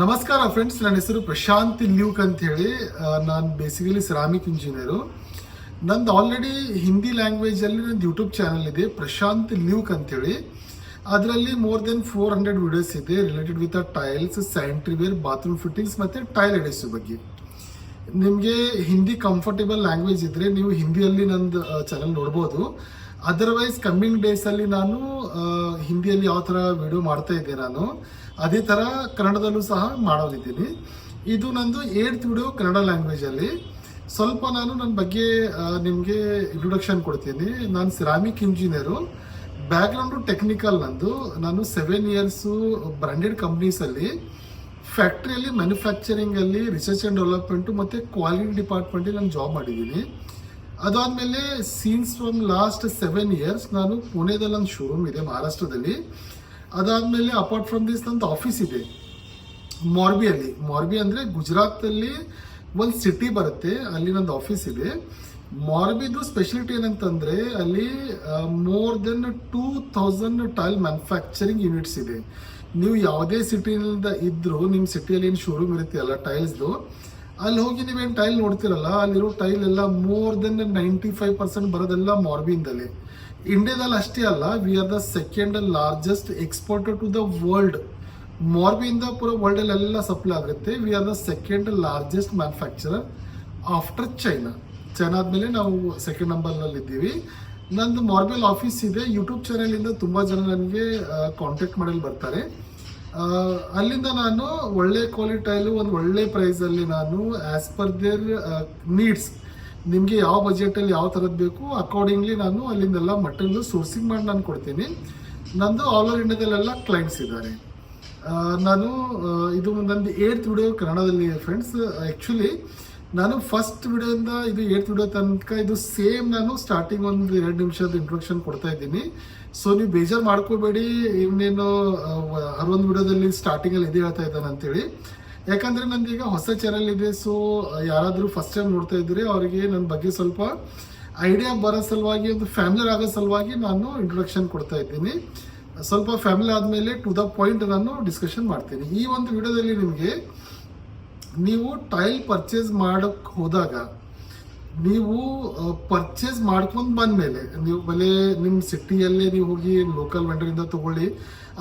ನಮಸ್ಕಾರ ಫ್ರೆಂಡ್ಸ್ ನನ್ನ ಹೆಸರು ಪ್ರಶಾಂತ್ ಲ್ಯೂಕ್ ಅಂತ ಹೇಳಿ ನಾನು ಬೇಸಿಕಲಿ ಸಿರಾಮಿಕ್ ಇಂಜಿನಿಯರು ನಂದು ಆಲ್ರೆಡಿ ಹಿಂದಿ ಲ್ಯಾಂಗ್ವೇಜಲ್ಲಿ ನಂದು ಯೂಟ್ಯೂಬ್ ಚಾನಲ್ ಇದೆ, ಪ್ರಶಾಂತ್ ಲ್ಯೂಕ್ ಅಂತೇಳಿ. ಅದರಲ್ಲಿ more than four hundred videos ಇದೆ related with tiles sanitary ware bathroom fittings ಮತ್ತು ಟೈಲ್ ಎಡಿಸ್ ಬಗ್ಗೆ. ನಿಮಗೆ ಹಿಂದಿ ಕಂಫರ್ಟೇಬಲ್ ಲ್ಯಾಂಗ್ವೇಜ್ ಇದ್ರೆ ನೀವು ಹಿಂದಿಯಲ್ಲಿ ನಂದು ಚಾನಲ್ ನೋಡ್ಬೋದು. ಅದರ್ವೈಸ್ ಕಮ್ಮಿಂಗ್ ಡೇಸಲ್ಲಿ ನಾನು ಹಿಂದಿಯಲ್ಲಿ ಯಾವ ಥರ ವಿಡಿಯೋ ಮಾಡ್ತಾ ಇದ್ದೆ ನಾನು, ಅದೇ ಥರ ಕನ್ನಡದಲ್ಲೂ ಸಹ ಮಾಡೋದಿದ್ದೀನಿ. ಇದು ನಂದು ಏಡ್ತ್ ವಿಡಿಯೋ ಕನ್ನಡ ಲ್ಯಾಂಗ್ವೇಜಲ್ಲಿ ಸ್ವಲ್ಪ ನಾನು ನನ್ನ ಬಗ್ಗೆ ನಿಮಗೆ ಇಂಟ್ರೊಡಕ್ಷನ್ ಕೊಡ್ತೀನಿ. ನಾನು ಸಿರಾಮಿಕ್ ಇಂಜಿನಿಯರು ಬ್ಯಾಕ್ಗ್ರೌಂಡು ಟೆಕ್ನಿಕಲ್ ನಂದು. ನಾನು ಸೆವೆನ್ ಇಯರ್ಸು ಬ್ರ್ಯಾಂಡೆಡ್ ಕಂಪ್ನೀಸಲ್ಲಿ ಫ್ಯಾಕ್ಟ್ರಿಯಲ್ಲಿ ಮ್ಯಾನುಫ್ಯಾಕ್ಚರಿಂಗ್ ಅಲ್ಲಿ ರಿಸರ್ಚ್ ಅಂಡ್ ಡೆವಲಪ್ಮೆಂಟ್ ಮತ್ತೆ ಕ್ವಾಲಿಟಿ ಡಿಪಾರ್ಟ್ಮೆಂಟ್ ನಾನು ಜಾಬ್ ಮಾಡಿದ್ದೀನಿ. ಅದಾದ್ಮೇಲೆ since from last seven years ನಾನು ಪುಣೆದಲ್ಲಿ ಒಂದು ಶೋರೂಮ್ ಇದೆ, ಮಹಾರಾಷ್ಟ್ರದಲ್ಲಿ. ಅದಾದಮೇಲೆ ಅಪಾರ್ಟ್ ಫ್ರಮ್ ದಿಸ್ ನಂದು ಆಫೀಸ್ ಇದೆ, ಮಾರ್ಬಿಯಲ್ಲಿ. ಮಾರ್ಬಿ ಅಂದ್ರೆ ಗುಜರಾತಲ್ಲಿ ಒಂದು ಸಿಟಿ ಬರುತ್ತೆ, ಅಲ್ಲಿ ನಂದು ಆಫೀಸ್ ಇದೆ. ಮಾರ್ಬಿದು ಸ್ಪೆಷಾಲಿಟಿ ಏನಂತಂದ್ರೆ ಅಲ್ಲಿ more than two thousand tile manufacturing units ಇದೆ. ನೀವು ಯಾವುದೇ ಸಿಟಿಯಿಂದ ಇದ್ದರೂ ನಿಮ್ಮ ಸಿಟಿಯಲ್ಲಿ ಏನು ಶೋರೂಮ್ ಇರುತ್ತೆ ಅಲ್ಲ ಟೈಲ್ಸ್ದು ಅಲ್ಲಿ ಹೋಗಿ ನೀವೇನು ಟೈಲ್ ನೋಡ್ತಿರಲ್ಲ, ಅಲ್ಲಿರೋ ಟೈಲ್ ಎಲ್ಲ more than ninety five percent ಬರೋದೆಲ್ಲ ಮಾರ್ಬಿಯಿಂದಲೇ ಇಂಡಿಯಾದಲ್ಲಿ ಅಷ್ಟೇ ಅಲ್ಲ we are the second largest exporter to the world ಮಾರ್ಬಿಯಿಂದ ಪೂರ ವರ್ಲ್ಡ್ ಎಲ್ಲ ಸಪ್ಲೈ ಆಗುತ್ತೆ. We are the second largest manufacturer after China ಚೈನಾದ ಮೇಲೆ ನಾವು ಸೆಕೆಂಡ್ ನಂಬರ್ನಲ್ಲಿ ಇದ್ದೀವಿ. ನಂದು ಮಾರ್ಬಲ್ ಆಫೀಸ್ ಇದೆ. ಯೂಟ್ಯೂಬ್ ಚಾನೆಲಿಂದ ತುಂಬ ಜನ ನನಗೆ ಕಾಂಟ್ಯಾಕ್ಟ್ ಮಾಡಲು ಬರ್ತಾರೆ. ಅಲ್ಲಿಂದ ನಾನು ಒಳ್ಳೆ ಕ್ವಾಲಿಟಿ ಟೈಲು ಒಂದು ಒಳ್ಳೆ ಪ್ರೈಸಲ್ಲಿ ನಾನು ಆಸ್ ಪರ್ ದೇರ್ ನೀಡ್ಸ್ ನಿಮಗೆ ಯಾವ ಬಜೆಟಲ್ಲಿ ಯಾವ ಥರದ್ದು ಬೇಕು ಅಕಾರ್ಡಿಂಗ್ಲಿ ನಾನು ಅಲ್ಲಿಂದೆಲ್ಲ ಮಟನ್ ಸೋರ್ಸಿಂಗ್ ಮಾಡಿ ನಾನು ಕೊಡ್ತೀನಿ. ನಂದು ಆಲ್ ಓವರ್ ಇಂಡಿಯಾದಲ್ಲೆಲ್ಲ ಕ್ಲೈಂಟ್ಸ್ ಇದ್ದಾರೆ. ನಾನು ಇದು ನಂದು ಏಟ್ ವಿಡಿಯೋ ಕನ್ನಡದಲ್ಲಿ ಫ್ರೆಂಡ್ಸ್ ಆ್ಯಕ್ಚುಲಿ ನಾನು ಫಸ್ಟ್ ವಿಡಿಯೋಯಿಂದ ಇದು ಏಟ್ ವಿಡಿಯೋ ತನಕ ಇದು ಸೇಮ್ ನಾನು ಸ್ಟಾರ್ಟಿಂಗ್ ಒಂದು ಎರಡು ನಿಮಿಷದ ಇಂಟ್ರೊಡಕ್ಷನ್ ಕೊಡ್ತಾ ಇದ್ದೀನಿ. ಸೊ ನೀವು ಬೇಜಾರು ಮಾಡ್ಕೋಬೇಡಿ. ಇವನೇನು ಅರೊಂದು ವಿಡಿಯೋದಲ್ಲಿ ಸ್ಟಾರ್ಟಿಂಗಲ್ಲಿ ಇದು ಹೇಳ್ತಾ ಇದ್ದಾನೆ ಅಂತೇಳಿ. ಯಾಕಂದ್ರೆ ನಂದೀಗ ಹೊಸ ಚಾನಲ್ ಇದೆ. ಸೊ ಯಾರಾದರೂ ಫಸ್ಟ್ ಟೈಮ್ ನೋಡ್ತಾ ಇದ್ರೆ ಅವರಿಗೆ ನನ್ನ ಬಗ್ಗೆ ಸ್ವಲ್ಪ ಐಡಿಯಾ ಬರೋ ಸಲುವಾಗಿ, ಒಂದು ಫ್ಯಾಮಿಲಿ ಆಗೋ ಸಲುವಾಗಿ ನಾನು ಇಂಟ್ರೊಡಕ್ಷನ್ ಕೊಡ್ತಾ ಇದ್ದೀನಿ. ಸ್ವಲ್ಪ ಫ್ಯಾಮಿಲಿ ಆದಮೇಲೆ ಟು ದ ಪಾಯಿಂಟ್ ನಾನು ಡಿಸ್ಕಷನ್ ಮಾಡ್ತೀನಿ. ಈ ಒಂದು ವಿಡಿಯೋದಲ್ಲಿ ನಿಮಗೆ ನೀವು ಟೈಲ್ ಪರ್ಚೇಸ್ ಮಾಡಕ್ ಹೋದಾಗ, ನೀವು ಪರ್ಚೇಸ್ ಮಾಡ್ಕೊಂಡು ಬಂದ್ಮೇಲೆ, ನೀವು ಬಲೆ ನಿಮ್ಮ ಸಿಟಿಯಲ್ಲೇ ನೀವು ಹೋಗಿ ಲೋಕಲ್ ವೆಂಡರಿಂದ ತಗೊಳ್ಳಿ,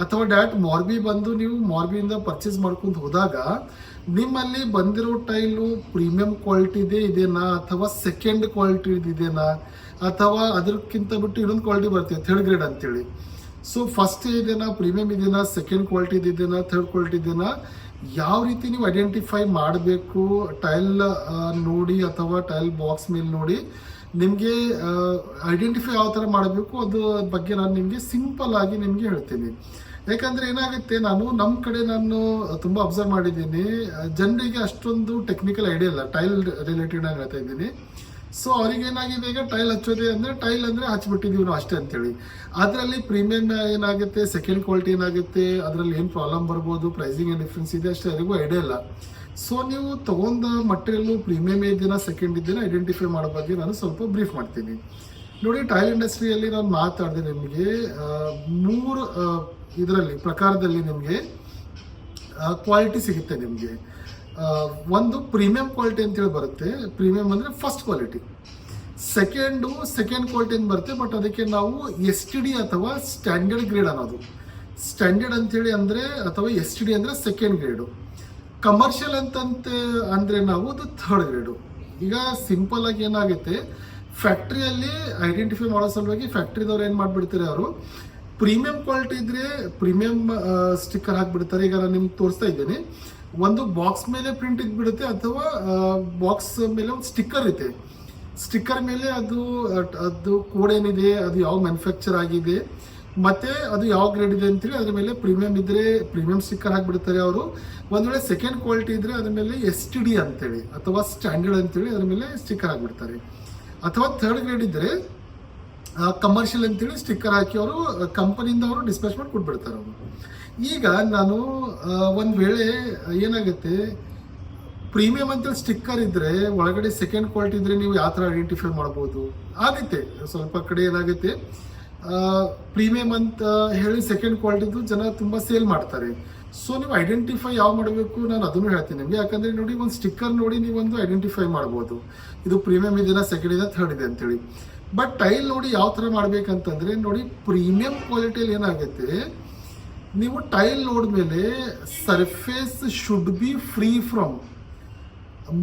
ಅಥವಾ ಡೈರೆಕ್ಟ್ ಮಾರ್ಬಿ ಬಂದು ನೀವು ಮಾರ್ಬಿಯಿಂದ ಪರ್ಚೇಸ್ ಮಾಡ್ಕೊಂಡು ಹೋದಾಗ, ನಿಮ್ಮಲ್ಲಿ ಬಂದಿರೋ ಟೈಲು ಪ್ರೀಮಿಯಂ ಕ್ವಾಲಿಟಿದೇ ಇದೆಯಾ ಅಥವಾ ಸೆಕೆಂಡ್ ಕ್ವಾಲಿಟಿ ಇದೆಯಾ ಅಥವಾ ಅದಕ್ಕಿಂತ ಬಿಟ್ಟು ಇನ್ನೊಂದು ಕ್ವಾಲಿಟಿ ಬರ್ತದೆ ಥರ್ಡ್ ಗ್ರೇಡ್ ಅಂತೇಳಿ. ಸೊ ಫಸ್ಟ್ ಇದೆಯಾ ಪ್ರೀಮಿಯಂ ಇದೆಯಾ ಸೆಕೆಂಡ್ ಕ್ವಾಲಿಟಿ ಇದೆಯಾ ಥರ್ಡ್ ಕ್ವಾಲಿಟಿ ಇದೆನಾ ಯಾವ ರೀತಿ ನೀವು ಐಡೆಂಟಿಫೈ ಮಾಡಬೇಕು ಟೈಲ್ ನೋಡಿ ಅಥವಾ ಟೈಲ್ ಬಾಕ್ಸ್ ಮೇಲೆ ನೋಡಿ, ನಿಮಗೆ ಐಡೆಂಟಿಫೈ ಯಾವ ಥರ ಮಾಡಬೇಕು ಅದು ಬಗ್ಗೆ ನಾನು ನಿಮಗೆ ಸಿಂಪಲ್ ಆಗಿ ನಿಮಗೆ ಹೇಳ್ತೀನಿ. ಯಾಕಂದರೆ ಏನಾಗುತ್ತೆ, ನಾನು ನಮ್ಮ ಕಡೆ ನಾನು ತುಂಬ ಅಬ್ಸರ್ವ್ ಮಾಡಿದ್ದೀನಿ ಜನರಿಗೆ ಅಷ್ಟೊಂದು ಟೆಕ್ನಿಕಲ್ ಐಡಿಯಾ ಇಲ್ಲ ಟೈಲ್ ರಿಲೇಟೆಡ್ ನಾನು ಹೇಳ್ತಾ ಇದ್ದೀನಿ. ಸೊ ಅವ್ರಿಗೆ ಏನಾಗಿದೆ ಈಗ ಟೈಲ್ ಹಚ್ಚೋದೆ ಅಂದ್ರೆ ಟೈಲ್ ಅಂದ್ರೆ ಹಚ್ಬಿಟ್ಟಿದ್ದೀವಿ ನಾವು ಅಷ್ಟೇ ಅಂತೇಳಿ. ಅದರಲ್ಲಿ ಪ್ರೀಮಿಯಂ ಏನಾಗುತ್ತೆ ಸೆಕೆಂಡ್ ಕ್ವಾಲಿಟಿ ಏನಾಗುತ್ತೆ, ಅದರಲ್ಲಿ ಏನು ಪ್ರಾಬ್ಲಮ್ ಬರ್ಬೋದು ಪ್ರೈಸಿಂಗ್ ಏನು ಡಿಫ್ರೆನ್ಸ್ ಇದೆ ಅಷ್ಟೇ ಯಾರಿಗೂ ಐಡಿಯಾ ಇಲ್ಲ. ಸೊ ನೀವು ತಗೊಂಡ ಮಟೀರಿಯಲ್ ಪ್ರೀಮಿಯಂ ಇದ್ದೀನ ಸೆಕೆಂಡ್ ಇದ್ದೀನ ಐಡೆಂಟಿಫೈ ಮಾಡೋ ಬಗ್ಗೆ ನಾನು ಸ್ವಲ್ಪ ಬ್ರೀಫ್ ಮಾಡ್ತೀನಿ. ನೋಡಿ ಟೈಲ್ ಇಂಡಸ್ಟ್ರಿಯಲ್ಲಿ ನಾನು ಮಾತಾಡಿದೆ ನಿಮಗೆ ಮೂರು ಇದರಲ್ಲಿ, ಪ್ರಕಾರದಲ್ಲಿ ನಿಮಗೆ ಕ್ವಾಲಿಟಿ ಸಿಗುತ್ತೆ ನಿಮಗೆ. ಒಂದು ಪ್ರೀಮಿಯಂ ಕ್ವಾಲಿಟಿ ಅಂತೇಳಿ ಬರುತ್ತೆ. ಪ್ರೀಮಿಯಂ ಅಂದರೆ first quality second second quality ಅಂತ ಬರುತ್ತೆ ಬಟ್ ಅದಕ್ಕೆ ನಾವು ಎಸ್ ಟಿ ಡಿ ಅಥವಾ ಸ್ಟ್ಯಾಂಡರ್ಡ್ ಗ್ರೇಡ್ ಅನ್ನೋದು. ಸ್ಟ್ಯಾಂಡರ್ಡ್ ಅಂತೇಳಿ ಅಂದರೆ, ಅಥವಾ ಎಸ್ ಟಿ ಡಿ ಅಂದರೆ ಸೆಕೆಂಡ್ ಗ್ರೇಡು ಕಮರ್ಷಿಯಲ್ ಅಂತಂತ ಅಂದರೆ ನಾವು ಅದು ಥರ್ಡ್ ಗ್ರೇಡು ಈಗ ಸಿಂಪಲ್ ಆಗಿ ಏನಾಗುತ್ತೆ ಫ್ಯಾಕ್ಟ್ರಿಯಲ್ಲಿ ಐಡೆಂಟಿಫೈ ಮಾಡೋ ಸಲುವಾಗಿ ಫ್ಯಾಕ್ಟ್ರಿದವ್ರು ಏನು ಮಾಡಿಬಿಡ್ತಾರೆ ಅವರು? ಪ್ರೀಮಿಯಂ ಕ್ವಾಲಿಟಿ ಇದ್ರೆ ಪ್ರೀಮಿಯಂ ಸ್ಟಿಕ್ಕರ್ ಹಾಕಿಬಿಡ್ತಾರೆ. ಈಗ ನಾನು ನಿಮ್ಗೆ ತೋರಿಸ್ತಾ ಇದ್ದೇನೆ. ಒಂದು ಬಾಕ್ಸ್ ಮೇಲೆ ಪ್ರಿಂಟ್ ಇದ್ಬಿಡುತ್ತೆ ಅಥವಾ ಬಾಕ್ಸ್ ಮೇಲೆ ಒಂದು ಸ್ಟಿಕ್ಕರ್ ಇದೆ. ಸ್ಟಿಕ್ಕರ್ ಮೇಲೆ ಅದು ಅದು ಕೋಡ್ ಏನಿದೆ, ಅದು ಯಾವ ಮ್ಯಾನುಫ್ಯಾಕ್ಚರ್ ಆಗಿದೆ, ಮತ್ತೆ ಅದು ಯಾವ ಗ್ರೇಡ್ ಇದೆ ಅಂತೇಳಿ ಅದ್ರ ಮೇಲೆ ಪ್ರೀಮಿಯಂ ಇದ್ರೆ ಪ್ರೀಮಿಯಂ ಸ್ಟಿಕ್ಕರ್ ಹಾಕ್ಬಿಡ್ತಾರೆ ಅವರು. ಒಂದ್ ವೇಳೆ ಸೆಕೆಂಡ್ ಕ್ವಾಲಿಟಿ ಇದ್ರೆ ಅದ್ರ ಮೇಲೆ ಎಸ್ ಟಿ ಡಿ ಅಂತೇಳಿ, ಅಥವಾ ಸ್ಟ್ಯಾಂಡರ್ಡ್ ಅಂತೇಳಿ ಅದ್ರ ಮೇಲೆ ಸ್ಟಿಕ್ಕರ್ ಹಾಕ್ಬಿಡ್ತಾರೆ. ಅಥವಾ ಥರ್ಡ್ ಗ್ರೇಡ್ ಇದ್ರೆ ಕಮರ್ಷಿಯಲ್ ಅಂತೇಳಿ ಸ್ಟಿಕ್ಕರ್ ಹಾಕಿ ಅವರು ಕಂಪನಿಯಿಂದ ಅವರು ಡಿಸ್ಪ್ಯಾಚ್ ಮಾಡಿ ಕೊಟ್ಬಿಡ್ತಾರೆ ಅವರು. ಈಗ ನಾನು ಒಂದು ವೇಳೆ ಏನಾಗುತ್ತೆ ಪ್ರೀಮಿಯಂ ಅಂತೇಳಿ ಸ್ಟಿಕ್ಕರ್ ಇದ್ರೆ, ಒಳಗಡೆ ಸೆಕೆಂಡ್ ಕ್ವಾಲಿಟಿ ಇದ್ರೆ ನೀವು ಯಾವ ಥರ ಐಡೆಂಟಿಫೈ ಮಾಡ್ಬೋದು? ಆಗುತ್ತೆ. ಸ್ವಲ್ಪ ಕಡೆ ಏನಾಗುತ್ತೆ ಪ್ರೀಮಿಯಂ ಅಂತ ಹೇಳಿ ಸೆಕೆಂಡ್ ಕ್ವಾಲಿಟಿದು ಜನ ತುಂಬ ಸೇಲ್ ಮಾಡ್ತಾರೆ. ಸೊ ನೀವು ಐಡೆಂಟಿಫೈ ಯಾವ ಮಾಡಬೇಕು? ನಾನು ಅದನ್ನು ಹೇಳ್ತೀನಿ ನಿಮಗೆ. ಯಾಕಂದ್ರೆ ನೋಡಿ, ಒಂದು ಸ್ಟಿಕ್ಕರ್ ನೋಡಿ ನೀವು ಒಂದು ಐಡೆಂಟಿಫೈ ಮಾಡ್ಬೋದು. ಇದು ಪ್ರೀಮಿಯಂ ಇದೆಯಾ ಸೆಕೆಂಡ್ ಇದೆ ಥರ್ಡ್ ಇದೆ ಅಂತೇಳಿ. ಬಟ್ ಟೈಲ್ ನೋಡಿ ಯಾವ ಥರ ಮಾಡ್ಬೇಕಂತಂದರೆ ನೋಡಿ ಪ್ರೀಮಿಯಂ ಕ್ವಾಲಿಟಿಯಲ್ಲಿ ಏನಾಗುತ್ತೆ? ನೀವು ಟೈಲ್ ನೋಡಿದ್ಮೇಲೆ surface should be free from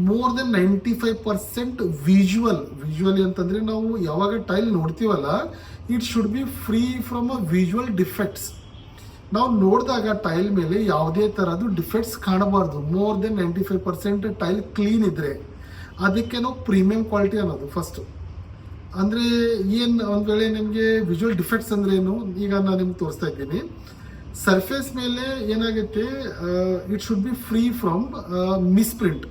more than ninety five percent visual visually ಅಂತಂದರೆ ನಾವು ಯಾವಾಗ tile ನೋಡ್ತೀವಲ್ಲ it should be free from a visual defects ನಾವು ನೋಡಿದಾಗ ಟೈಲ್ ಮೇಲೆ ಯಾವುದೇ ಥರದ್ದು defects ಕಾಣಬಾರ್ದು. More than ninety five percent tile clean ಇದ್ದರೆ ಅದಕ್ಕೆ ನಾವು ಪ್ರೀಮಿಯಂ ಕ್ವಾಲಿಟಿ ಅನ್ನೋದು ಫಸ್ಟ್ ಅಂದರೆ ಏನು ಒಂದು ವೇಳೆ ನಿಮಗೆ ವಿಜುವಲ್ ಡಿಫೆಕ್ಟ್ಸ್ ಅಂದ್ರೆ ಏನು? ಈಗ ನಾನು ನಿಮ್ಗೆ ತೋರಿಸ್ತಾ ಇದ್ದೀನಿ. ಸರ್ಫೇಸ್ ಮೇಲೆ ಏನಾಗುತ್ತೆ it should be free from misprint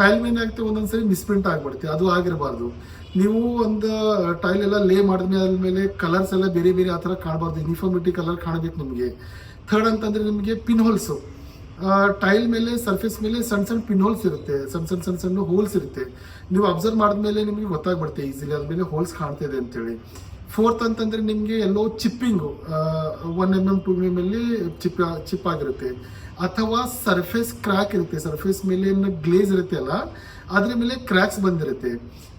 tile ಮೇಲೆ ಆಗುತ್ತೆ ಒಂದೊಂದ್ಸರಿ ಮಿಸ್ಪ್ರಿಂಟ್ ಆಗ್ಬಿಡುತ್ತೆ. ಅದು ಆಗಿರಬಾರ್ದು. ನೀವು ಒಂದು ಟೈಲ್ ಎಲ್ಲ ಲೇ ಮಾಡಿದ್ಮೇಲೆ ಕಲರ್ಸ್ ಎಲ್ಲ ಬೇರೆ ಬೇರೆ ಆ ಥರ ಕಾಣಬಾರ್ದು. ಯೂನಿಫಾರ್ಮಿಟಿ ಕಲರ್ ಕಾಣಬೇಕು ನಿಮಗೆ. ಥರ್ಡ್ ಅಂತಂದ್ರೆ ನಿಮಗೆ ಪಿನ್ ಹೋಲ್ಸು ಟೈಲ್ ಮೇಲೆ ಸರ್ಫೇಸ್ ಮೇಲೆ ಸಣ್ಣ ಸಣ್ಣ ಪಿನ್ ಹೋಲ್ಸ್ ಇರುತ್ತೆ. ಸಣ್ಣ ಸಣ್ಣ ಸಣ್ಣ ಸಣ್ಣ ಹೋಲ್ಸ್ ಇರುತ್ತೆ. ನೀವು ಅಬ್ಸರ್ವ್ ಮಾಡಿದ್ಮೇಲೆ ನಿಮಗೆ ಗೊತ್ತಾಗ್ಬಿಡುತ್ತೆ ಈಸಿಲಿ ಅದ್ಮೇಲೆ ಹೋಲ್ಸ್ ಕಾಣ್ತಿದೆ ಅಂತೇಳಿ. ಫೋರ್ತ್ ಅಂತಂದ್ರೆ ನಿಮಗೆ ಎಲ್ಲೋ chipping one M M two M ಅಲ್ಲಿ ಚಿಪ್ ಚಿಪ್ ಆಗಿರುತ್ತೆ. ಅಥವಾ ಸರ್ಫೇಸ್ ಕ್ರ್ಯಾಕ್ ಇರುತ್ತೆ. ಸರ್ಫೇಸ್ ಮೇಲೆ ಗ್ಲೇಸ್ ಇರುತ್ತೆ ಅಲ್ಲ, ಅದ್ರ ಮೇಲೆ ಕ್ರ್ಯಾಕ್ಸ್ ಬಂದಿರುತ್ತೆ.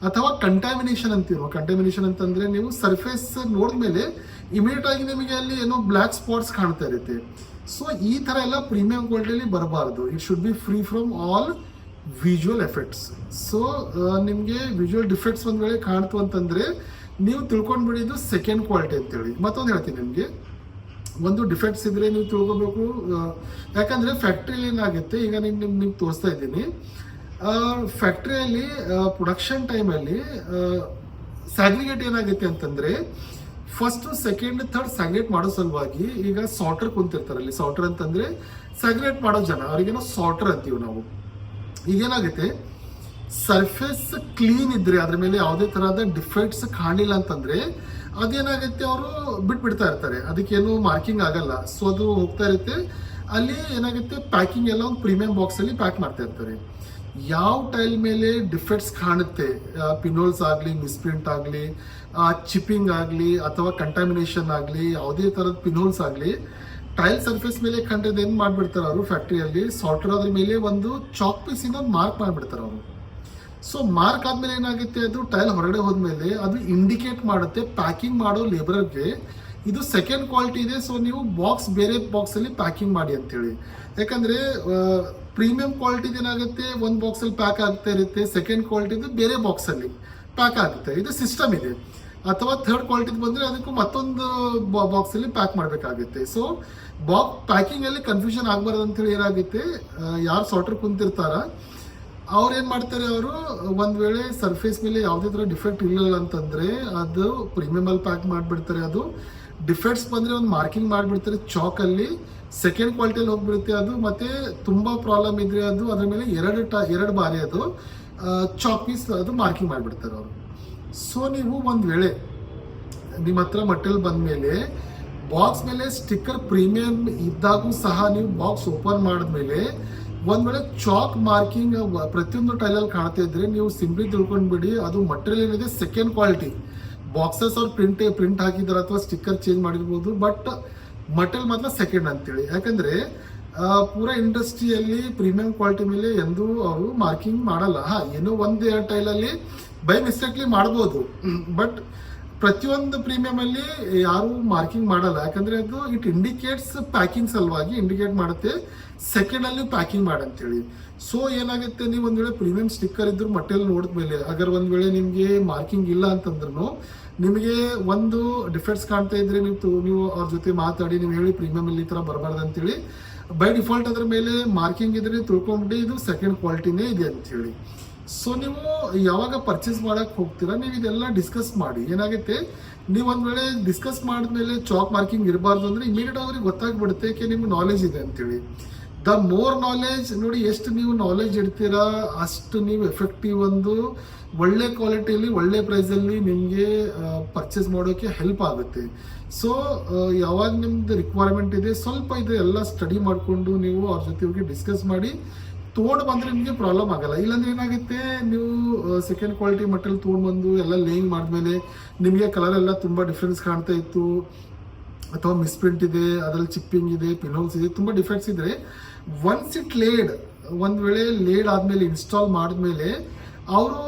ಅಥವಾ ಕಂಟಾಮಿನೇಷನ್ ಅಂತೀವಿ ಕಂಟಾಮಿನೇಷನ್ ಅಂತಂದ್ರೆ ನೀವು ಸರ್ಫೇಸ್ ನೋಡಿದ್ಮೇಲೆ ಇಮಿಡಿಯೇಟ್ ಆಗಿ ನಿಮಗೆ ಅಲ್ಲಿ ಏನೋ ಬ್ಲ್ಯಾಕ್ ಸ್ಪಾಟ್ಸ್ ಕಾಣ್ತಾ ಇರುತ್ತೆ. ಸೊ ಈ ತರ ಎಲ್ಲ ಪ್ರೀಮಿಯಂ ಕ್ವಾಲಿಟಿಯಲ್ಲಿ ಬರಬಾರ್ದು. It should be free from all visual effects so ನಿಮಗೆ ವಿಜುವಲ್ ಡಿಫೆಕ್ಟ್ಸ್ ಒಂದು ವೇಳೆ ಕಾಣ್ತು ಅಂತಂದ್ರೆ ನೀವು ತಿಳ್ಕೊಂಡು ಬಿಡಿದ್ದು ಸೆಕೆಂಡ್ ಕ್ವಾಲಿಟಿ ಅಂತೇಳಿ. ಮತ್ತೊಂದು ಹೇಳ್ತೀನಿ ನಿಮಗೆ. ಒಂದು ಡಿಫೆಕ್ಟ್ಸ್ ಇದ್ರೆ ನೀವು ತಿಳ್ಕೊಬೇಕು. ಯಾಕಂದರೆ ಫ್ಯಾಕ್ಟ್ರಿಯಲ್ಲಿ ಏನಾಗುತ್ತೆ, ಈಗ ನಿಮ್ ನಿಮ್ಗೆ ನಿಮ್ಗೆ ತೋರಿಸ್ತಾ ಇದ್ದೀನಿ. ಫ್ಯಾಕ್ಟ್ರಿಯಲ್ಲಿ ಪ್ರೊಡಕ್ಷನ್ ಟೈಮಲ್ಲಿ ಸ್ಯಾಗ್ರಿಗೇಟ್ ಏನಾಗುತ್ತೆ ಅಂತಂದ್ರೆ ಫಸ್ಟ್ ಸೆಕೆಂಡ್ ಥರ್ಡ್ ಸಗ್ರೇಟ್ ಮಾಡೋ ಸಲುವಾಗಿ ಈಗ ಸಾಟರ್ ಕುಂತಿರ್ತಾರೆ ಅಲ್ಲಿ. ಸಾಟರ್ ಅಂತಂದ್ರೆ ಸಗ್ರೇಟ್ ಮಾಡೋ ಜನ. ಅವ್ರಿಗೇನೋ ಸಾಟರ್ ಅಂತೀವಿ ನಾವು. ಈಗೇನಾಗುತ್ತೆ? ಸರ್ಫೇಸ್ ಕ್ಲೀನ್ ಇದ್ರೆ ಅದ್ರ ಮೇಲೆ ಯಾವುದೇ ತರಹದ ಡಿಫೆಕ್ಟ್ಸ್ ಕಾಣಿಲ್ಲ ಅಂತಂದ್ರೆ ಅದೇನಾಗುತ್ತೆ? ಅವರು ಬಿಟ್ಬಿಡ್ತಾ ಇರ್ತಾರೆ. ಅದಕ್ಕೇನು ಮಾರ್ಕಿಂಗ್ ಆಗಲ್ಲ. ಸೊ ಅದು ಹೋಗ್ತಾ ಇರುತ್ತೆ. ಅಲ್ಲಿ ಏನಾಗುತ್ತೆ? ಪ್ಯಾಕಿಂಗ್ ಎಲ್ಲ ಒಂದು ಪ್ರೀಮಿಯಂ ಬಾಕ್ಸ್ ಅಲ್ಲಿ ಪ್ಯಾಕ್ ಮಾಡ್ತಾ ಇರ್ತಾರೆ. ಯಾವ ಟೈಲ್ ಮೇಲೆ ಡಿಫೆಕ್ಟ್ಸ್ ಕಾಣುತ್ತೆ? ಪಿನೋಲ್ಸ್ ಆಗಲಿ, ಮಿಸ್ಪ್ರಿಂಟ್ ಆಗಲಿ ಚಿಪ್ಪಿಂಗ್ ಆಗಲಿ, ಅಥವಾ ಕಂಟಾಮಿನೇಷನ್ ಆಗಲಿ, ಯಾವುದೇ ಥರದ ಪಿನೋಲ್ಸ್ ಆಗಲಿ, ಟೈಲ್ ಸರ್ಫೇಸ್ ಮೇಲೆ ಕಂಡದ್ದು ಏನು ಮಾಡಿಬಿಡ್ತಾರೆ ಅವರು? ಫ್ಯಾಕ್ಟ್ರಿಯಲ್ಲಿ ಸಾಫ್ಟ್ವೇರ್ ಅದ್ರ ಮೇಲೆ ಒಂದು ಚಾಕ್ ಪೀಸಿಂದ ಒಂದು ಮಾರ್ಕ್ ಮಾಡಿಬಿಡ್ತಾರೆ ಅವರು. ಸೊ ಮಾರ್ಕ್ ಆದಮೇಲೆ ಏನಾಗುತ್ತೆ? ಅದು ಟೈಲ್ ಹೊರಗಡೆ ಹೋದ್ಮೇಲೆ ಅದು ಇಂಡಿಕೇಟ್ ಮಾಡುತ್ತೆ ಪ್ಯಾಕಿಂಗ್ ಮಾಡೋ ಲೇಬರ್ಗೆ ಇದು ಸೆಕೆಂಡ್ ಕ್ವಾಲಿಟಿ ಇದೆ ಸೊ ನೀವು ಬಾಕ್ಸ್ ಬೇರೆ ಬಾಕ್ಸಲ್ಲಿ ಪ್ಯಾಕಿಂಗ್ ಮಾಡಿ ಅಂತೇಳಿ. ಯಾಕಂದ್ರೆ ಪ್ರೀಮಿಯಂ ಕ್ವಾಲಿಟಿ ಏನಾಗುತ್ತೆ? ಒಂದು ಬಾಕ್ಸ್ ಅಲ್ಲಿ ಪ್ಯಾಕ್ ಆಗ್ತಾ ಇರುತ್ತೆ. ಸೆಕೆಂಡ್ ಕ್ವಾಲಿಟಿದು ಬೇರೆ ಬಾಕ್ಸ್ ಅಲ್ಲಿ ಪ್ಯಾಕ್ ಆಗುತ್ತೆ. ಇದು ಸಿಸ್ಟಮ್ ಇದೆ. ಅಥವಾ ಥರ್ಡ್ ಕ್ವಾಲಿಟಿ ಬಂದ್ರೆ ಅದಕ್ಕೂ ಮತ್ತೊಂದು ಬಾಕ್ಸ್ ಅಲ್ಲಿ ಪ್ಯಾಕ್ ಮಾಡಬೇಕಾಗುತ್ತೆ. ಸೊ ಬಾಕ್ ಪ್ಯಾಕಿಂಗ್ ಅಲ್ಲಿ ಕನ್ಫ್ಯೂಷನ್ ಆಗಬಾರ್ದು ಅಂತೇಳಿ ಏನಾಗುತ್ತೆ? ಯಾರು ಸಾರ್ಟರ್ ಕುಂತಿರ್ತಾರ? ಅವ್ರು ಏನು ಮಾಡ್ತಾರೆ ಅವರು? ಒಂದ್ ವೇಳೆ ಸರ್ಫೇಸ್ ಮೇಲೆ ಯಾವುದೇ ತರ ಡಿಫೆಕ್ಟ್ ಇರಲಿಲ್ಲ ಅಂತಂದ್ರೆ ಅದು ಪ್ರೀಮಿಯಂ ಅಲ್ಲಿ ಪ್ಯಾಕ್ ಮಾಡಿಬಿಡ್ತಾರೆ. ಅದು ಡಿಫೆಕ್ಟ್ಸ್ ಬಂದ್ರೆ ಒಂದು ಮಾರ್ಕಿಂಗ್ ಮಾಡಿಬಿಡ್ತಾರೆ. ಚಾಕ್ ಅಲ್ಲಿ ಸೆಕೆಂಡ್ ಕ್ವಾಲಿಟಿಯಲ್ಲಿ ಹೋಗ್ಬಿಡುತ್ತೆ ಅದು, ಮತ್ತೆ ತುಂಬಾ ಪ್ರಾಬ್ಲಮ್ ಇದ್ರೆ ಅದು, ಅದ್ರ ಮೇಲೆ ಎರಡು ಟ, ಎರಡು ಬಾರಿ ಅದು ಚಾಪೀಸ್ ಪೀಸ್ ಅದು ಮಾರ್ಕಿಂಗ್ ಮಾಡಿಬಿಡ್ತಾರೆ ಅವರು. ಸೊ ನೀವು ಒಂದ್ ವೇಳೆ ನಿಮ್ಮ ಹತ್ರ ಬಂದ ಮೇಲೆ ಬಾಕ್ಸ್ ಮೇಲೆ ಸ್ಟಿಕ್ಕರ್ ಪ್ರೀಮಿಯಂ ಇದ್ದಾಗೂ ಸಹ ನೀವು ಬಾಕ್ಸ್ ಓಪನ್ ಮಾಡಿದ್ಮೇಲೆ ಒಂದ್ ವೇಳೆ ಚಾಕ್ ಮಾರ್ಕಿಂಗ್ ಪ್ರತಿಯೊಂದು ಟೈಲಲ್ಲಿ ಕಾಣ್ತಾ ಇದ್ರೆ ನೀವು ಸಿಂಪ್ಲಿ ತಿಳ್ಕೊಂಡ್ಬಿಡಿ, ಅದು ಮಟೀರಿಯಲ್ ಏನಿದೆ ಸೆಕೆಂಡ್ ಕ್ವಾಲಿಟಿ ಬಾಕ್ಸಸ್ ಅವ್ರು ಪ್ರಿಂಟ್ ಪ್ರಿಂಟ್ ಹಾಕಿದಾರೆ ಅಥವಾ ಸ್ಟಿಕ್ಕರ್ ಚೇಂಜ್ ಮಾಡಿರ್ಬೋದು ಬಟ್ ಮಟೀರಿಯಲ್ ಮಾತ್ರ ಸೆಕೆಂಡ್ ಅಂತೇಳಿ. ಯಾಕಂದ್ರೆ ಪೂರಾ ಇಂಡಸ್ಟ್ರಿಯಲ್ಲಿ ಪ್ರೀಮಿಯಂ ಕ್ವಾಲಿಟಿ ಮೇಲೆ ಎಂದೂ ಅವರು ಮಾರ್ಕಿಂಗ್ ಮಾಡಲ್ಲ. ಹಾ, ಏನೋ ಒಂದು ಟೈಲಲ್ಲಿ ಬೈ ಮಿಸ್ಟೇಕ್ಲಿ ಮಾಡ್ಬೋದು. ಬಟ್ ಪ್ರತಿಯೊಂದು ಪ್ರೀಮಿಯಂ ಅಲ್ಲಿ ಯಾರು ಮಾರ್ಕಿಂಗ್ ಮಾಡಲ್ಲ. ಯಾಕಂದ್ರೆ ಅದು ಇಟ್ ಇಂಡಿಕೇಟ್ಸ್ ಪ್ಯಾಕಿಂಗ್ ಸಲುವಾಗಿ ಇಂಡಿಕೇಟ್ ಮಾಡುತ್ತೆ ಸೆಕೆಂಡ್ ಅಲ್ಲಿ ಪ್ಯಾಕಿಂಗ್ ಮಾಡಂತೇಳಿ. ಸೊ ಏನಾಗುತ್ತೆ, ನೀವು ಒಂದ್ ವೇಳೆ ಪ್ರೀಮಿಯಂ ಸ್ಟಿಕ್ಕರ್ ಇದ್ರು ಮಟೀರಿಯಲ್ ನೋಡಿದ್ಮೇಲೆ, ಅಗರ್ ಒಂದ್ ವೇಳೆ ನಿಮ್ಗೆ ಮಾರ್ಕಿಂಗ್ ಇಲ್ಲ ಅಂತಂದ್ರೂ ನಿಮಗೆ ಒಂದು ಡಿಫೆಕ್ಟ್ಸ್ ಕಾಣ್ತಾ ಇದ್ರೆ ನೀವು ನೀವು ಅವ್ರ ಜೊತೆ ಮಾತಾಡಿ, ನೀವು ಹೇಳಿ ಪ್ರೀಮಿಯಂ ಇಲ್ಲಿ ತರ ಬರಬಾರ್ದು ಅಂತೇಳಿ. ಬೈ ಡಿಫಾಲ್ಟ್ ಅದ್ರ ಮೇಲೆ ಮಾರ್ಕಿಂಗ್ ಇದ್ರೆ ನೀವು ತಿಳ್ಕೊಂಬಿಟ್ಟು ಇದು ಸೆಕೆಂಡ್ ಕ್ವಾಲಿಟಿನೇ ಇದೆ ಅಂತ ಹೇಳಿ ಸೊ ನೀವು ಯಾವಾಗ ಪರ್ಚೇಸ್ ಮಾಡಕ್ ಹೋಗ್ತೀರಾ, ನೀವು ಇದೆಲ್ಲ ಡಿಸ್ಕಸ್ ಮಾಡಿ. ಏನಾಗುತ್ತೆ ನೀವು ಒಂದ್ ವೇಳೆ ಡಿಸ್ಕಸ್ ಮಾಡಿದ್ಮೇಲೆ ಚಾಕ್ ಮಾರ್ಕಿಂಗ್ ಇರಬಾರ್ದು ಅಂದ್ರೆ ಇಮಿಡಿಯೇಟ್ ಅವ್ರಿಗೆ ಗೊತ್ತಾಗ್ಬಿಡುತ್ತೆ, ಏಕೆ ನಿಮ್ಗೆ ನಾಲೆಜ್ ಇದೆ ಅಂತೇಳಿ. ದ ಮೋರ್ ನಾಲೆಜ್ ನೋಡಿ ಎಷ್ಟು ನೀವು ನಾಲೆಜ್ ಇಡ್ತೀರಾ, ಅಷ್ಟು ನೀವು ಎಫೆಕ್ಟಿವ್ ಒಂದು ಒಳ್ಳೆ ಕ್ವಾಲಿಟಿಯಲ್ಲಿ ಒಳ್ಳೆ ಪ್ರೈಸಲ್ಲಿ ನಿಮಗೆ ಪರ್ಚೇಸ್ ಮಾಡೋಕ್ಕೆ ಹೆಲ್ಪ್ ಆಗುತ್ತೆ. ಸೊ ಯಾವಾಗ ನಿಮ್ದು ರಿಕ್ವೈರ್ಮೆಂಟ್ ಇದೆ, ಸ್ವಲ್ಪ ಇದು ಎಲ್ಲ ಸ್ಟಡಿ ಮಾಡಿಕೊಂಡು ನೀವು ಅವ್ರ ಜೊತೆ ಹೋಗಿ ಡಿಸ್ಕಸ್ ಮಾಡಿ ತೊಗೊಂಡು ಬಂದ್ರೆ ನಿಮಗೆ ಪ್ರಾಬ್ಲಮ್ ಆಗಲ್ಲ. ಇಲ್ಲಾಂದ್ರೆ ಏನಾಗುತ್ತೆ, ನೀವು ಸೆಕೆಂಡ್ ಕ್ವಾಲಿಟಿ ಮಟೀರಿಯಲ್ ತೊಗೊಂಡು ಬಂದು ಎಲ್ಲ ಲೇಯಿಂಗ್ ಮಾಡಿದ್ಮೇಲೆ ನಿಮಗೆ ಕಲರ್ ಎಲ್ಲ ತುಂಬ ಡಿಫ್ರೆನ್ಸ್ ಕಾಣ್ತಾ ಇತ್ತು. ಅಥವಾ ಮಿಸ್ಪ್ರಿಂಟ್ ಇದೆ, ಅದರಲ್ಲಿ ಚಿಪ್ಪಿಂಗ್ ಇದೆ ಪಿನೋಲ್ಸ್ ಇದೆ, ತುಂಬ ಡಿಫೆಕ್ಟ್ಸ್ ಇದ್ರೆ ಒನ್ಸ್ ಇಟ್ ಲೇಡ್ ಒಂದು ವೇಳೆ ಲೇಡ್ ಆದ್ಮೇಲೆ ಇನ್ಸ್ಟಾಲ್ ಮಾಡಿದ್ಮೇಲೆ, ಅವರು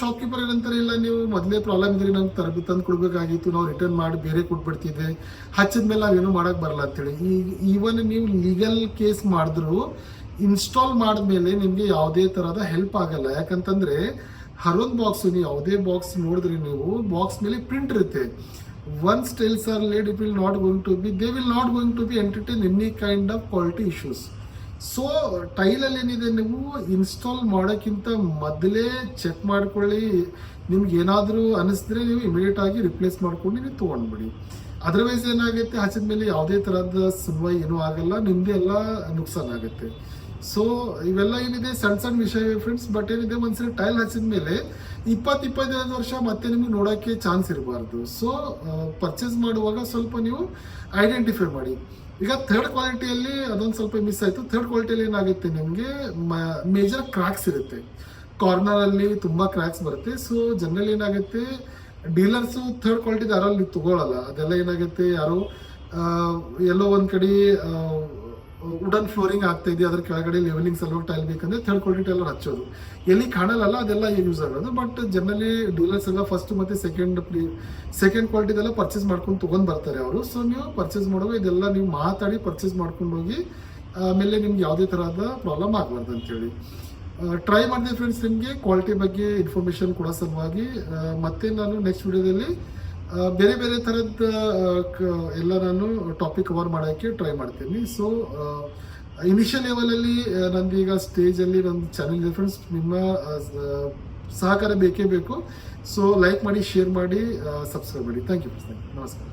ಶಾಪ್ಕೀಪರ್ ಏನಂತಾರೆ ಇಲ್ಲ, ನೀವು ಮೊದಲೇ ಪ್ರಾಬ್ಲಮ್ ಇದ್ರೆ, ನಂಗೆ ತರ ತಂದು ಕೊಡ್ಬೇಕಾಗಿತ್ತು, ನಾವು ರಿಟರ್ನ್ ಮಾಡಿ ಬೇರೆ ಕೊಟ್ಬಿಡ್ತಿದ್ದೆ ಹಚ್ಚಿದ್ಮೇಲೆ ನಾವೇನು ಮಾಡೋಕೆ ಬರಲ್ಲ ಅಂತೇಳಿ. ಈಗ ಈವನ್ ನೀವು ಲೀಗಲ್ ಕೇಸ್ ಮಾಡಿದ್ರು ಇನ್ಸ್ಟಾಲ್ ಮಾಡಿದ್ಮೇಲೆ ನಿಮಗೆ ಯಾವುದೇ ಥರದ ಹೆಲ್ಪ್ ಆಗಲ್ಲ. ಯಾಕಂತಂದ್ರೆ, ಹರೊಂದು ಬಾಕ್ಸ್ ನೀವು ಯಾವುದೇ ಬಾಕ್ಸ್ ನೋಡಿದ್ರೆ ನೀವು ಬಾಕ್ಸ್ ಮೇಲೆ ಪ್ರಿಂಟ್ ಇರುತ್ತೆ. Once tiles are laid it will not going to be they will not going to be entertain any kind of quality issues so ಟೈಲಲ್ಲಿ ಏನಿದೆ ನೀವು ಇನ್ಸ್ಟಾಲ್ ಮಾಡೋಕ್ಕಿಂತ ಮೊದಲೇ ಚೆಕ್ ಮಾಡ್ಕೊಳ್ಳಿ. ನಿಮ್ಗೆ ಏನಾದರೂ ಅನಿಸಿದ್ರೆ ನೀವು ಇಮಿಡಿಯೇಟ್ ಆಗಿ ರಿಪ್ಲೇಸ್ ಮಾಡ್ಕೊಂಡು ನೀವು ತೊಗೊಂಡ್ಬಿಡಿ. ಅದರ್ವೈಸ್ ಏನಾಗುತ್ತೆ ಹಚ್ಚಿದ ಮೇಲೆ ಯಾವುದೇ ಥರದ ಸುನ್ವಾಯಿ ಏನೂ ಆಗಲ್ಲ. ನಿಮ್ದೇ ಎಲ್ಲ ನುಕ್ಸಾನ್ ಆಗುತ್ತೆ. ಸೊ ಇವೆಲ್ಲ ಏನಿದೆ? ಸಣ್ಣ ಸಣ್ಣ ವಿಷಯ ಫ್ರೆಂಡ್ಸ್ ಬಟ್ ಏನಿದೆ? ಒಂದ್ಸರಿ ಟೈಲ್ ಹಚ್ಚಿದ ಮೇಲೆ ಇಪ್ಪತ್ತು ಇಪ್ಪತ್ತೈದು ವರ್ಷ ಮತ್ತೆ ನಿಮಗೆ ನೋಡೋಕ್ಕೆ ಚಾನ್ಸ್ ಇರಬಾರ್ದು. ಸೊ ಪರ್ಚೇಸ್ ಮಾಡುವಾಗ ಸ್ವಲ್ಪ ನೀವು ಐಡೆಂಟಿಫೈ ಮಾಡಿ. ಈಗ ಥರ್ಡ್ ಕ್ವಾಲಿಟಿಯಲ್ಲಿ ಅದೊಂದು ಸ್ವಲ್ಪ ಮಿಸ್ ಆಯಿತು. ಥರ್ಡ್ ಕ್ವಾಲಿಟಿಯಲ್ಲಿ ಏನಾಗುತ್ತೆ ನಿಮಗೆ ಮೇಜರ್ ಕ್ರ್ಯಾಕ್ಸ್ ಇರುತ್ತೆ. ಕಾರ್ನರ್ ಅಲ್ಲಿ ತುಂಬಾ ಕ್ರ್ಯಾಕ್ಸ್ ಬರುತ್ತೆ. ಸೊ ಜನರಲ್ ಏನಾಗುತ್ತೆ ಡೀಲರ್ಸ್ ಥರ್ಡ್ ಕ್ವಾಲಿಟಿ ಯಾರಲ್ಲಿ ತಗೊಳಲ್ಲ. ಅದೆಲ್ಲ ಏನಾಗುತ್ತೆ, ಯಾರು ಎಲ್ಲೋ ಒಂದು ಕಡೆ ವುಡನ್ ಫ್ಲೋರಿಂಗ್ ಆಗ್ತಾ ಇದೆ, ಅದ್ರ ಕೆಳಗಡೆ ಲೆವೆಲಿಂಗ್ ಸಲುವಾಗಿ ಟೈಲ್ ಬೇಕಂದ್ರೆ ಥರ್ಡ್ ಕ್ವಾಲಿಟಿ ಟೈಲರ್ ಹಚ್ಚೋದು. ಎಲ್ಲಿ ಕಾಣಲ್ಲ ಅದೆಲ್ಲ ಯೂಸ್ ಆಗೋದು ಬಟ್ ಜನರಲಿ ಡೀಲರ್ಸ್ ಎಲ್ಲ ಫಸ್ಟ್ ಮತ್ತೆ ಸೆಕೆಂಡ್ ಸೆಕೆಂಡ್ ಕ್ವಾಲಿಟಿದೆಲ್ಲ ಪರ್ಚೇಸ್ ಮಾಡ್ಕೊಂಡು ತಗೊಂಡ್ ಬರ್ತಾರೆ ಅವರು. ಸೊ ನೀವು ಪರ್ಚೇಸ್ ಮಾಡುವಾಗ ಇದೆಲ್ಲ ನೀವು ಮಾತಾಡಿ ಪರ್ಚೇಸ್ ಮಾಡ್ಕೊಂಡು ಹೋಗಿ, ಆಮೇಲೆ ನಿಮ್ಗೆ ಯಾವುದೇ ಥರದ ಪ್ರಾಬ್ಲಮ್ ಆಗಬಾರ್ದು ಅಂತೇಳಿ. ಟ್ರೈ ಮಾಡಿದೆ ಫ್ರೆಂಡ್ಸ್ ನಿಮಗೆ ಕ್ವಾಲಿಟಿ ಬಗ್ಗೆ ಇನ್ಫಾರ್ಮೇಷನ್ ಕೊಡೋ ಸಲುವಾಗಿ ಮತ್ತೆ ನಾನು ನೆಕ್ಸ್ಟ್ ವಿಡಿಯೋದಲ್ಲಿ ಬೇರೆ ಬೇರೆ ಥರದ ಎಲ್ಲ ನಾನು ಟಾಪಿಕ್ ಕವರ್ ಮಾಡೋಕ್ಕೆ ಟ್ರೈ ಮಾಡ್ತೀನಿ. ಸೊ ಇನಿಷಿಯಲ್ ಲೆವೆಲಲ್ಲಿ ನಂದು ಈಗ ಸ್ಟೇಜಲ್ಲಿ ನನ್ನ ಚಾನೆಲ್ ಫ್ರೆಂಡ್ಸ್ ನಿಮ್ಮ ಸಹಕಾರ ಬೇಕೇ ಬೇಕು. ಸೊ ಲೈಕ್ ಮಾಡಿ ಶೇರ್ ಮಾಡಿ ಸಬ್ಸ್ಕ್ರೈಬ್ ಮಾಡಿ. ಥ್ಯಾಂಕ್ ಯು ಫ್ರೆಂಡ್ಸ್ ನಮಸ್ಕಾರ.